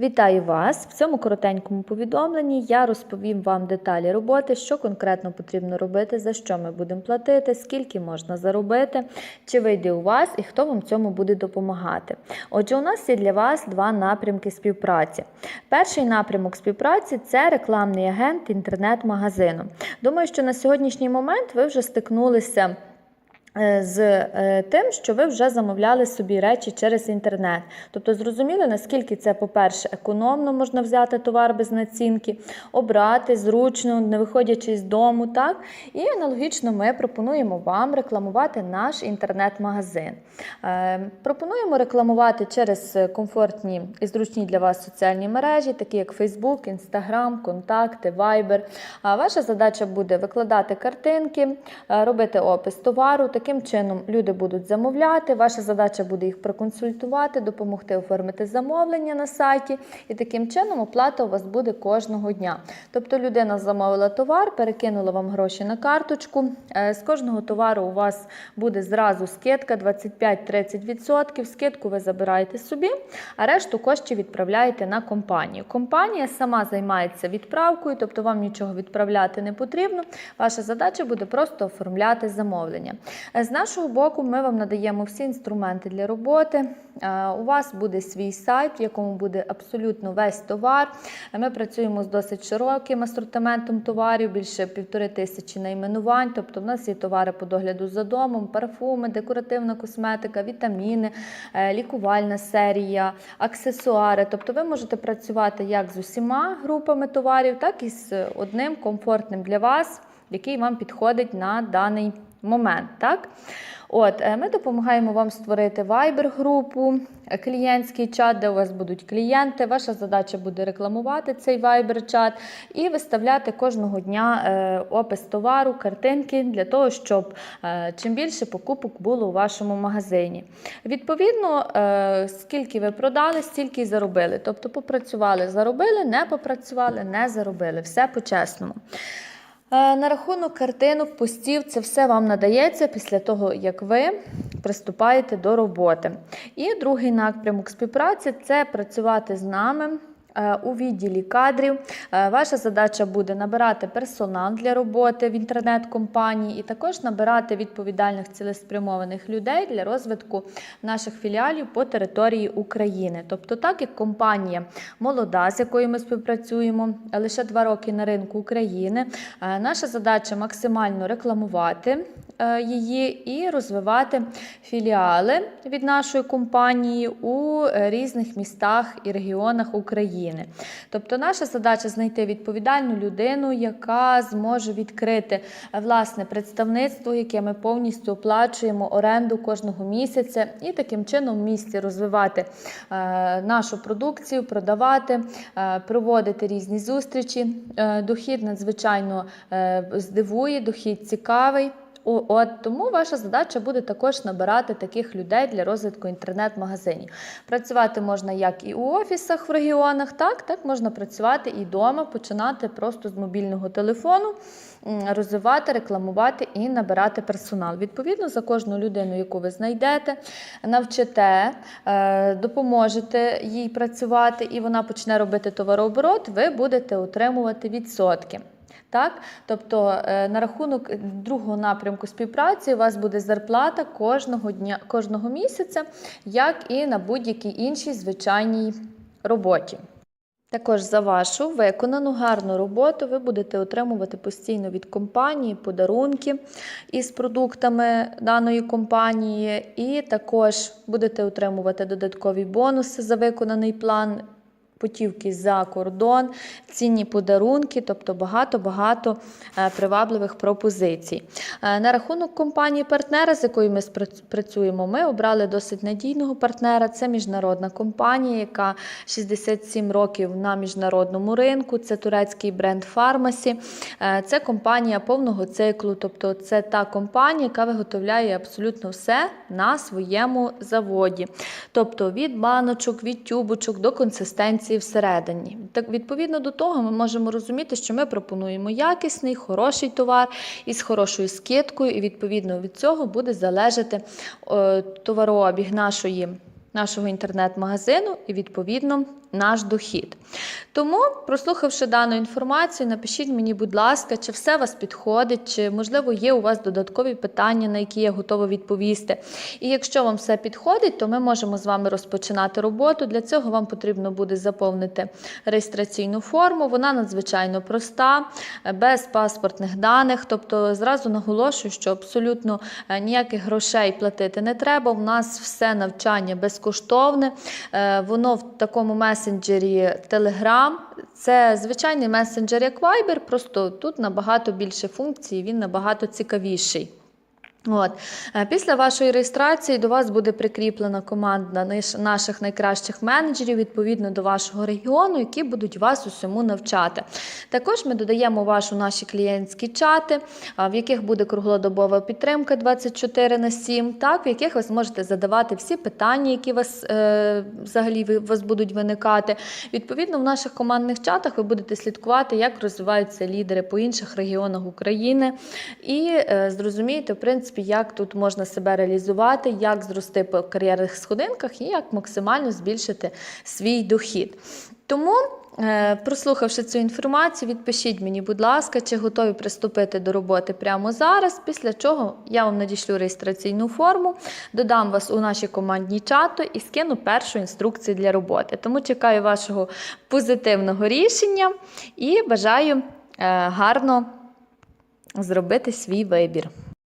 Вітаю вас! В цьому коротенькому повідомленні я розповім вам деталі роботи, що конкретно потрібно робити, за що ми будемо платити, скільки можна заробити, чи вийде у вас і хто вам цьому буде допомагати. Отже, у нас є для вас два напрямки співпраці. Перший напрямок співпраці це рекламний агент інтернет-магазину. Думаю, що на сьогоднішній момент ви вже стикнулися. Е, З е, тим, що ви вже замовляли собі речі через інтернет. Тобто зрозуміли, наскільки це, по-перше, економно можна взяти товар без націнки, обрати зручно, не виходячи з дому. так? І аналогічно ми пропонуємо вам рекламувати наш інтернет-магазин. Е, Пропонуємо рекламувати через комфортні і зручні для вас соціальні мережі, такі як Facebook, Instagram, Контакти, Viber. Ваша задача буде викладати картинки, робити опис товару. Таким чином люди будуть замовляти. Ваша задача буде їх проконсультувати, допомогти оформити замовлення на сайті. І таким чином оплата у вас буде кожного дня. Тобто людина замовила товар, перекинула вам гроші на карточку. Е, З кожного товару у вас буде зразу скидка 25-30%. Скидку ви забираєте собі, а решту коштів відправляєте на компанію. Компанія сама займається відправкою, тобто вам нічого відправляти не потрібно. Ваша задача буде просто оформляти замовлення. Е, З нашого боку, ми вам надаємо всі інструменти для роботи. Е, У вас буде свій сайт, в якому буде абсолютно весь товар. Е, Ми працюємо з досить широким асортиментом товарів, більше півтори тисячі найменувань. Тобто, в нас є товари по догляду за домом, парфуми, декоративна косметика, вітаміни, лікувальна серія, аксесуари. Тобто, ви можете працювати як з усіма групами товарів, так і з одним комфортним для вас, який вам підходить на даний момент. Так? От, е, ми допомагаємо вам створити Viber-групу, е, клієнтський чат, де у вас будуть клієнти. Ваша задача буде рекламувати цей Viber-чат і виставляти кожного дня е, опис товару, картинки для того, щоб чим більше покупок було у вашому магазині. Відповідно, скільки ви продали, стільки й заробили. Тобто попрацювали, заробили, не попрацювали, не заробили. Все по-чесному. Е, На рахунок картинок, постів, це все вам надається після того, як ви приступаєте до роботи. І другий напрямок співпраці це працювати з нами. Е, У відділі кадрів Е, ваша задача буде набирати персонал для роботи в інтернет-компанії і також набирати відповідальних цілеспрямованих людей для розвитку наших філіалів по території України. Тобто, так як компанія молода, з якою ми співпрацюємо, лише два роки на ринку України, е, наша задача максимально рекламувати е, її і розвивати філіали від нашої компанії у е, різних містах і регіонах України. Тобто, наша задача знайти відповідальну людину, яка зможе відкрити е, власне представництво, яке ми повністю оплачуємо оренду кожного місяця, і таким чином в місті розвивати е, нашу продукцію, продавати, е, проводити різні зустрічі. Е, Дохід надзвичайно е, здивує, дохід цікавий. От тому ваша задача буде також набирати таких людей для розвитку інтернет-магазинів. Працювати можна як і у офісах в регіонах, так, так можна працювати і вдома, починати просто з мобільного телефону, розвивати, рекламувати і набирати персонал. Відповідно, за кожну людину, яку ви знайдете, навчите, е, допоможете їй працювати, і вона почне робити товарооборот, ви будете отримувати відсотки. Так, тобто е, на рахунок другого напрямку співпраці у вас буде зарплата кожного дня, кожного місяця, як і на будь-якій іншій звичайній роботі. Також за вашу виконану гарну роботу ви будете отримувати постійно від компанії подарунки із продуктами даної компанії, і також будете отримувати додаткові бонуси за виконаний план путівки за кордон, цінні подарунки, тобто багато-багато е, привабливих пропозицій. Е, На рахунок компанії-партнера, з якою ми працюємо, ми обрали досить надійного партнера. Це міжнародна компанія, яка 67 років на міжнародному ринку. Це турецький бренд Фармасі. Е, Це компанія повного циклу, тобто це та компанія, яка виготовляє абсолютно все на своєму заводі. Тобто від баночок, від тюбочок до консистенції всередині. Так, відповідно до того, ми можемо розуміти, що ми пропонуємо якісний, хороший товар із хорошою скидкою, і відповідно від цього буде залежати е, товарообіг нашої нашого інтернет-магазину і, відповідно, наш дохід. Тому, прослухавши дану інформацію, напишіть мені, будь ласка, чи все вас підходить, чи, можливо, є у вас додаткові питання, на які я готова відповісти. І якщо вам все підходить, то ми можемо з вами розпочинати роботу. Для цього вам потрібно буде заповнити реєстраційну форму. Вона надзвичайно проста, без паспортних даних. Тобто, зразу наголошую, що абсолютно е, ніяких грошей платити не треба. У нас все навчання безкоштовне. Е, Воно в такому месенджері Telegram. Це звичайний месенджер як Viber, просто тут набагато більше функцій, він набагато цікавіший. От. Е, Після вашої реєстрації до вас буде прикріплена команда наших найкращих менеджерів відповідно до вашого регіону, які будуть вас усьому навчати. Також ми додаємо вас у наші клієнтські чати, в яких буде круглодобова підтримка 24 на 7, так, в яких ви зможете задавати всі питання, які вас е, взагалі вас будуть виникати. Відповідно, в наших командних чатах ви будете слідкувати, як розвиваються лідери по інших регіонах України, і е, зрозумієте, в принципі, як тут можна себе реалізувати, як зрости по кар'єрних сходинках і як максимально збільшити свій дохід. Тому, е, прослухавши цю інформацію, відпишіть мені, будь ласка, чи готові приступити до роботи прямо зараз, після чого я вам надішлю реєстраційну форму, додам вас у наші командні чати і скину першу інструкцію для роботи. Тому чекаю вашого позитивного рішення і бажаю е, гарно зробити свій вибір.